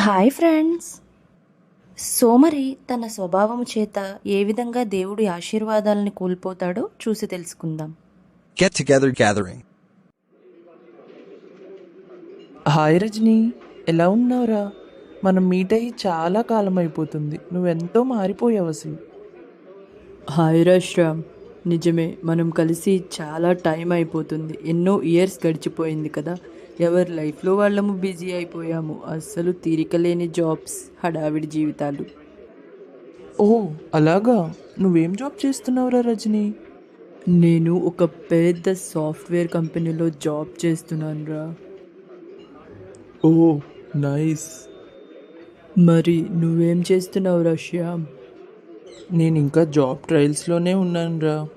Hi friends. సోమరి తన స్వభావము చేత ఏ విధంగా దేవుడి ఆశీర్వాదాలని కోల్పోతాడో చూసి తెలుసుకుందాం. Get together gathering. Hi Rajani ఎలా ఉన్నావురా? మనం మీట్ అయ్యి చాలా కాలం అయిపోతుంది నువ్వెంతో మారిపోయావు అసలు. హాయ్ రాశ్రామ్ నిజమే మనం కలిసి చాలా టైం అయిపోతుంది. ఎన్నో ఇయర్స్ గడిచిపోయింది కదా. ఎవరి లైఫ్లో వాళ్ళము బిజీ అయిపోయాము అస్సలు తీరిక లేని జాబ్స్ హడావిడి జీవితాలు. ఓ అలాగా? నువ్వేం జాబ్ చేస్తున్నావురా రజని? నేను ఒక పెద్ద సాఫ్ట్వేర్ కంపెనీలో జాబ్ చేస్తున్నాను రా ఓ నైస్. మరి నువ్వేం చేస్తున్నావు రా శ్యామ్? నేను ఇంకా జాబ్ ట్రయల్స్లోనే ఉన్నానురా.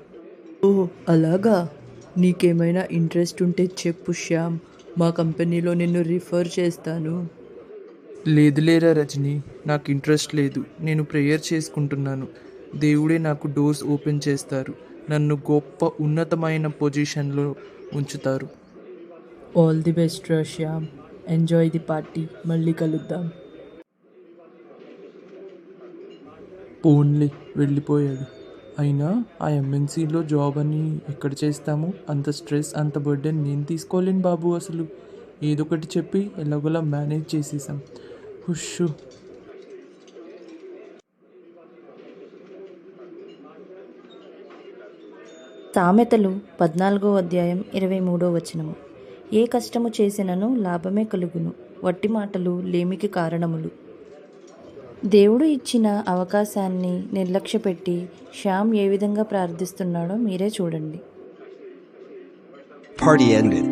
ఓ అలాగా? నీకేమైనా ఇంట్రెస్ట్ ఉంటే చెప్పు శ్యామ్. మా కంపెనీలో నిన్ను రిఫర్ చేస్తాను. లేదు లేరా రజని నాకు ఇంట్రెస్ట్ లేదు. నేను ప్రేయర్ చేసుకుంటున్నాను. దేవుడే నాకు డోర్స్ ఓపెన్ చేస్తారు. నన్ను గొప్ప ఉన్నతమైన పొజిషన్లో ఉంచుతారు. All the best Shyam enjoy the party మళ్ళీ కలుద్దాం. ఓన్లీ వెళ్ళిపోయాడు. అయినా ఆ ఎంఎన్సీలో జాబ్ అని ఎక్కడ చేస్తాము? అంత స్ట్రెస్ అంత బర్డెన్ నేను తీసుకోలేను బాబు అసలు. ఏదో ఒకటి చెప్పి ఎలాగోలా మేనేజ్ చేసేసాం. హుష్ సామెతలు పద్నాలుగో అధ్యాయం ఇరవై మూడో వచనము. ఏ కష్టము చేసినను లాభమే కలుగును. వట్టి మాటలు లేమికి కారణములు. దేవుడు ఇచ్చిన అవకాశాన్ని నిర్లక్ష్యపెట్టి శ్యామ్ ఏ విధంగా ప్రార్థిస్తున్నాడో మీరే చూడండి. Party ended.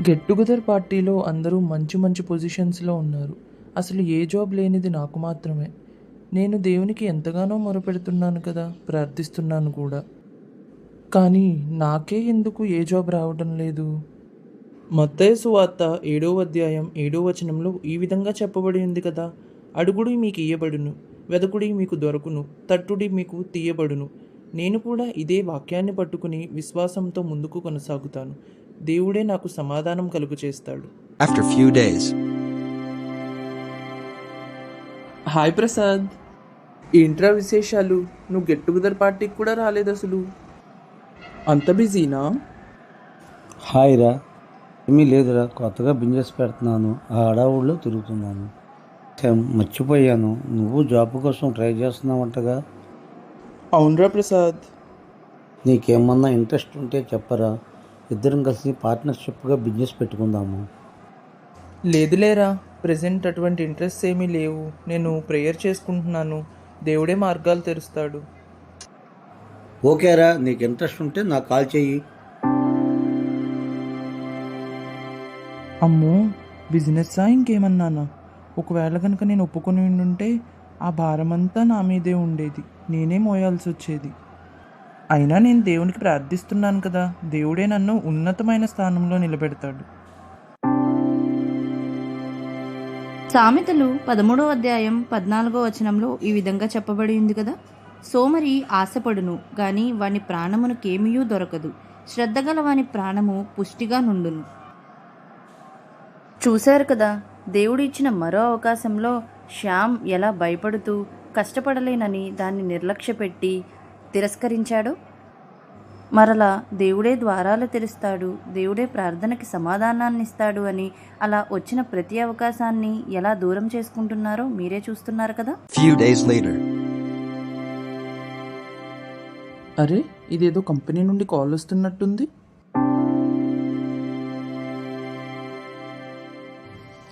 గెట్ టుగెదర్ పార్టీలో అందరూ మంచి మంచి పొజిషన్స్లో ఉన్నారు. అసలు ఏ జాబ్ లేనిది నాకు మాత్రమే. నేను దేవునికి ఎంతగానో మొరపెడుతున్నాను కదా ప్రార్థిస్తున్నాను కూడా. కానీ నాకే ఎందుకు ఏ జాబ్ రావడం లేదు? మత్తయి సువార్త ఏడో అధ్యాయం ఏడో వచనంలో ఈ విధంగా చెప్పబడి ఉంది కదా. అడుగుడి మీకు ఇయ్యబడును వెదకుడి మీకు దొరకును తట్టుడి మీకు తీయబడును. నేను కూడా ఇదే వాక్యాన్ని పట్టుకుని విశ్వాసంతో ముందుకు కొనసాగుతాను. దేవుడే నాకు సమాధానం కలుగు చేస్తాడు. After few days. Hi Prasad. ఏంట్రా విశేషాలు? నువ్వు గెట్ టుగెదర్ పార్టీకి కూడా రాలేదు అసలు. అంత బిజీనా? హాయ్ రా ఏమీ లేదురా కొత్తగా బిజినెస్ పెడుతున్నాను ఆ హడావుడిలో తిరుగుతున్నాను. మర్చిపోయాను నువ్వు జాబ్ కోసం ట్రై చేస్తున్నావంటగా? అవునరా ప్రసాద్. నీకేమన్నా ఇంట్రెస్ట్ ఉంటే చెప్పరా ఇద్దరం కలిసి పార్ట్నర్షిప్గా బిజినెస్ పెట్టుకుందాము. లేదులేరా ప్రజెంట్ అటువంటి ఇంట్రెస్ట్ ఏమీ లేవు. నేను ప్రేయర్ చేసుకుంటున్నాను దేవుడే మార్గాలు తెరుస్తాడు. ఓకేరా నీకు ఇంట్రెస్ట్ ఉంటే నాకు కాల్ చెయ్యి. అమ్మో బిజినెస్సా ఇంకేమన్నానా? ఒకవేళ కనుక నేను ఒప్పుకొని ఉంటే ఆ భారమంతా నా మీదే ఉండేది. నేనే మోయాల్సి వచ్చేది అయినా నేను దేవునికి ప్రార్థిస్తున్నాను కదా. దేవుడే నన్ను ఉన్నతమైన స్థానంలో నిలబెడతాడు. సామెతలు పదమూడో అధ్యాయం పద్నాలుగో వచనంలో ఈ విధంగా చెప్పబడి ఉంది కదా. సోమరి ఆశపడును గాని వాని ప్రాణమునకేమీ దొరకదు. శ్రద్ధగల వాని ప్రాణము పుష్టిగా నుండును. చూశారు కదా దేవుడు ఇచ్చిన మరో అవకాశంలో శ్యామ్ ఎలా భయపడుతూ కష్టపడలేనని దాన్ని నిర్లక్ష్యపెట్టి తిరస్కరించాడో. మరలా దేవుడే ద్వారాలు తెరుస్తాడు దేవుడే ప్రార్థనకి సమాధానాన్ని ఇస్తాడు అని అలా వచ్చిన ప్రతి అవకాశాన్ని ఎలా దూరం చేసుకుంటున్నారో మీరే చూస్తున్నారు కదా. Few days later. అరే ఇదేదో కంపెనీ నుండి call వస్తున్నట్టుంది.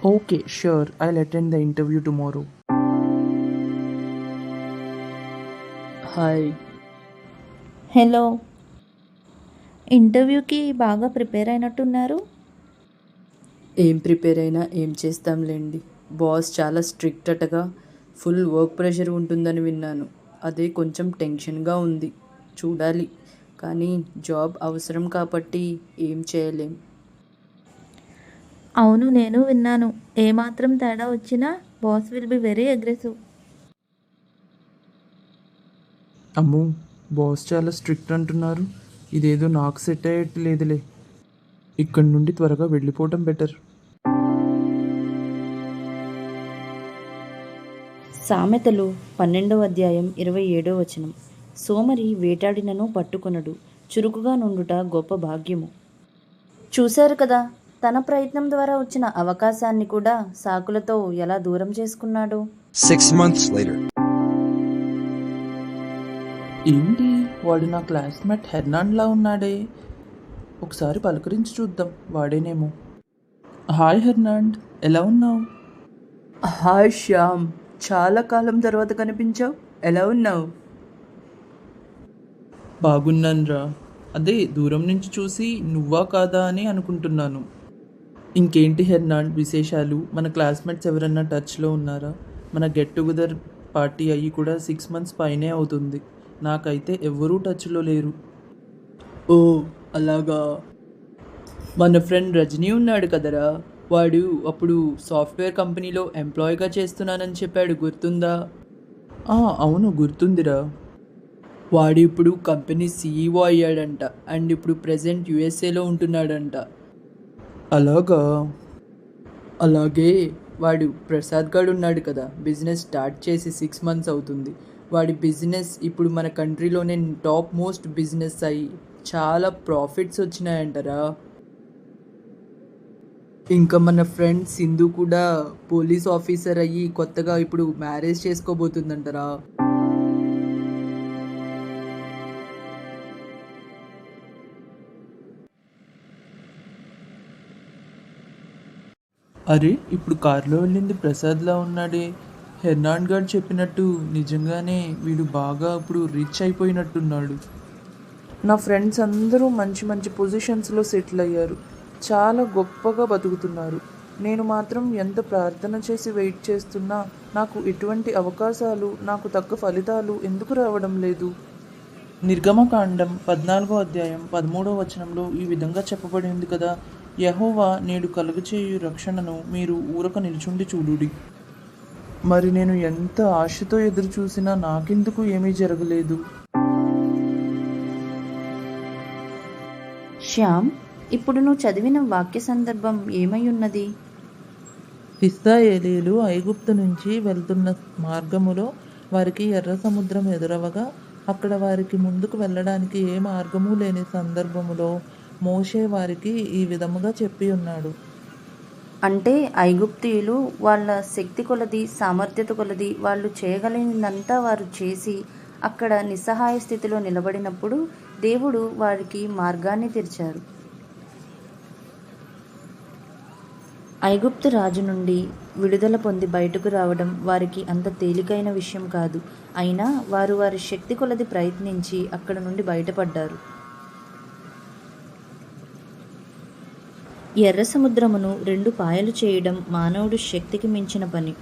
Okay sure I attend the interview tomorrow hi hello ఇంటర్వ్యూకి బాగా ప్రిపేర్ అయినట్టున్నారు? ఏం ప్రిపేర్ అయినా ఏం చేస్తాంలేండి. బాస్ చాలా స్ట్రిక్ట్ అటగా ఫుల్ వర్క్ ప్రెషర్ ఉంటుందని విన్నాను. అదే కొంచెం టెన్షన్గా ఉంది. చూడాలి. కానీ జాబ్ అవసరం కాబట్టి ఏం చేయలేం. అవును నేను విన్నాను. ఏమాత్రం తేడా వచ్చినా boss will be very aggressive. అమ్మో బాస్ చాలా స్ట్రిక్ట్ అంటున్నారు. ఇదేదో నాకు సెట్ అయ్యేట్టు లేదులే ఇక్కడి నుండి త్వరగా వెళ్ళిపోవటం బెటర్. సామెతలు పన్నెండవ అధ్యాయం ఇరవై ఏడో వచనం. సోమరి వేటాడినను పట్టుకొనడు. చురుకుగా నుండుట గొప్ప భాగ్యము. చూశారు కదా తన ప్రయత్నం ద్వారా వచ్చిన అవకాశాన్ని కూడా సాకులతో ఎలా దూరం చేసుకున్నాడు? Six months later. ఏంటి? వాడు నా క్లాస్మేట్ హెర్నాండ్లా ఉన్నాడే. ఒకసారి పలకరించి చూద్దాం. వాడేనేమో. హాయ్ హెర్నాండ్ ఎలా ఉన్నావు? హాయ్ శ్యామ్ చాలా కాలం తర్వాత కనిపించావు. ఎలా ఉన్నావు? బాగున్నానురా. అదే దూరం నుంచి చూసి నువ్వా కాదా అని అనుకుంటున్నాను. ఇంకేంటి హెర్నాండ్ విశేషాలు? మన క్లాస్మేట్స్ ఎవరన్నా టచ్లో ఉన్నారా? మన గెట్ టుగెదర్ పార్టీ అయ్యి కూడా సిక్స్ మంత్స్ పైనే అవుతుంది. నాకైతే ఎవరూ టచ్లో లేరు. ఓ అలాగా. మన ఫ్రెండ్ రజనీ ఉన్నాడు కదరా? వాడు అప్పుడు సాఫ్ట్వేర్ కంపెనీలో ఎంప్లాయీగా చేస్తున్నానని చెప్పాడు గుర్తుందా? ఆ, అవును గుర్తుందిరా. వాడు ఇప్పుడు కంపెనీ సీఈఓ అయ్యాడంట. అండ్ ఇప్పుడు ప్రెసెంట్ యుఎస్ఏలో ఉంటున్నాడంట. అలాగా? అలాగే వాడు ప్రసాద్ గాడు ఉన్నాడు కదా. బిజినెస్ స్టార్ట్ చేసి సిక్స్ మంత్స్ అవుతుంది. వాడి బిజినెస్ ఇప్పుడు మన కంట్రీలోనే టాప్ మోస్ట్ బిజినెస్ అయ్యి చాలా ప్రాఫిట్స్ వచ్చినాయంటారా. ఇంకా మన ఫ్రెండ్ సింధు కూడా పోలీస్ ఆఫీసర్ అయ్యి కొత్తగా ఇప్పుడు మ్యారేజ్ చేసుకోబోతుందంటరా. అరే ఇప్పుడు కారులో వెళ్ళింది ప్రసాద్లా ఉన్నాడే. హెర్నాండ్ గారు చెప్పినట్టు నిజంగానే వీడు బాగా ఇప్పుడు రిచ్ అయిపోయినట్టున్నాడు. నా ఫ్రెండ్స్ అందరూ మంచి మంచి పొజిషన్స్లో సెటిల్ అయ్యారు. చాలా గొప్పగా బతుకుతున్నారు. నేను మాత్రం ఎంత ప్రార్థన చేసి వెయిట్ చేస్తున్నా నాకు ఎటువంటి అవకాశాలు నాకు తగ్గ ఫలితాలు ఎందుకు రావడం లేదు? నిర్గమకాండం పద్నాలుగో అధ్యాయం పదమూడవ వచనంలో ఈ విధంగా చెప్పబడి ఉంది కదా. యహోవా నేడు కలుగచేయు రక్షణను మీరు ఊరక నిలుచుండి చూడుడి. మరి నేను ఎంత ఆశతో ఎదురు చూసినా నాకెందుకు ఏమీ జరగలేదు? శ్యామ్ ఇప్పుడు నువ్వు చదివిన వాక్య సందర్భం ఏమై ఉన్నది? ఇస్రాయేలీలు ఐగుప్తు నుంచి వెళ్తున్న మార్గములో వారికి ఎర్ర సముద్రం ఎదురవగా అక్కడ వారికి ముందుకు వెళ్ళడానికి ఏ మార్గము లేని సందర్భములో మోషే వారికి ఈ విధముగా చెప్పి ఉన్నాడు. అంటే ఐగుప్తీయులు వాళ్ళ శక్తి కొలది సామర్థ్యత కొలది వాళ్ళు చేయగలిగినంతా వారు చేసి అక్కడ నిస్సహాయ స్థితిలో నిలబడినప్పుడు దేవుడు వారికి మార్గాన్ని తెరిచారు. ఐగుప్తు రాజు నుండి విడుదల పొంది బయటకు రావడం వారికి అంత తేలికైన విషయం కాదు. అయినా వారు వారి శక్తి కొలది ప్రయత్నించి అక్కడ నుండి బయటపడ్డారు. ఎర్ర సముద్రమును రెండు పాయలు చేయడం మానవుడు శక్తికి మించిన పని.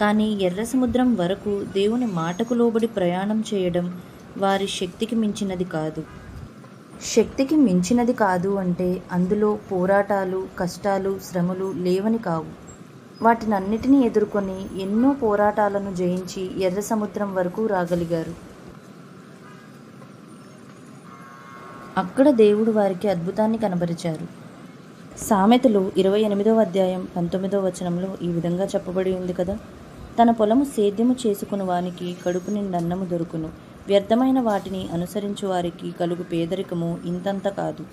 కానీ ఎర్ర సముద్రం వరకు దేవుని మాటకు లోబడి ప్రయాణం చేయడం వారి శక్తికి మించినది కాదు. శక్తికి మించినది కాదు అంటే అందులో పోరాటాలు కష్టాలు శ్రమలు లేవని కావు. వాటినన్నిటినీ ఎదుర్కొని ఎన్నో పోరాటాలను జయించి ఎర్ర సముద్రం వరకు రాగలిగారు. అక్కడ దేవుడు వారికి అద్భుతాన్ని కనబరిచారు. సామెతలు ఇరవై ఎనిమిదవ అధ్యాయం పంతొమ్మిదవ వచనంలో ఈ విధంగా చెప్పబడి ఉంది కదా. తన పొలము సేద్యము చేసుకుని వానికి కడుపు నిండన్నము దొరుకును. వ్యర్థమైన వాటిని అనుసరించు వారికి కలుగు పేదరికము ఇంతంత కాదు.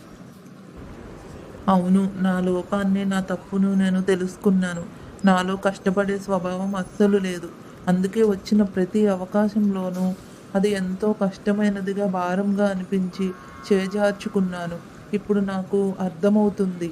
అవును నా లోపాన్ని నా తప్పును నేను తెలుసుకున్నాను. నాలో కష్టపడే స్వభావం అస్సలు లేదు. అందుకే వచ్చిన ప్రతి అవకాశంలోనూ అది ఎంతో కష్టమైనదిగా భారంగా అనిపించి చేజార్చుకున్నాను. ఇప్పుడు నాకు అర్థమవుతుంది.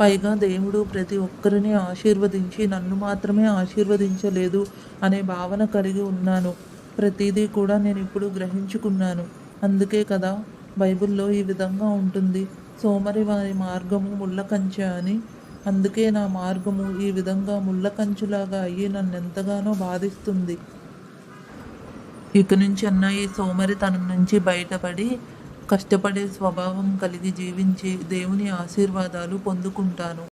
పైగా దేవుడు ప్రతి ఒక్కరిని ఆశీర్వదించి నన్ను మాత్రమే ఆశీర్వదించలేదు అనే భావన కలిగి ఉన్నాను. ప్రతిదీ కూడా నేను ఇప్పుడు గ్రహించుకున్నాను. అందుకే కదా బైబిల్లో ఈ విధంగా ఉంటుంది. సోమరి వారి మార్గము ముళ్ళ కంచె అని. అందుకే నా మార్గము ఈ విధంగా ముళ్ళ కంచులాగా అయ్యి నన్ను ఎంతగానో బాధిస్తుంది. ఇక నుంచి అన్న ఈ సోమరితనం నుంచి బయటపడి కష్టపడే స్వభావం కలిగి జీవించి దేవుని ఆశీర్వాదాలు పొందుకుంటాను.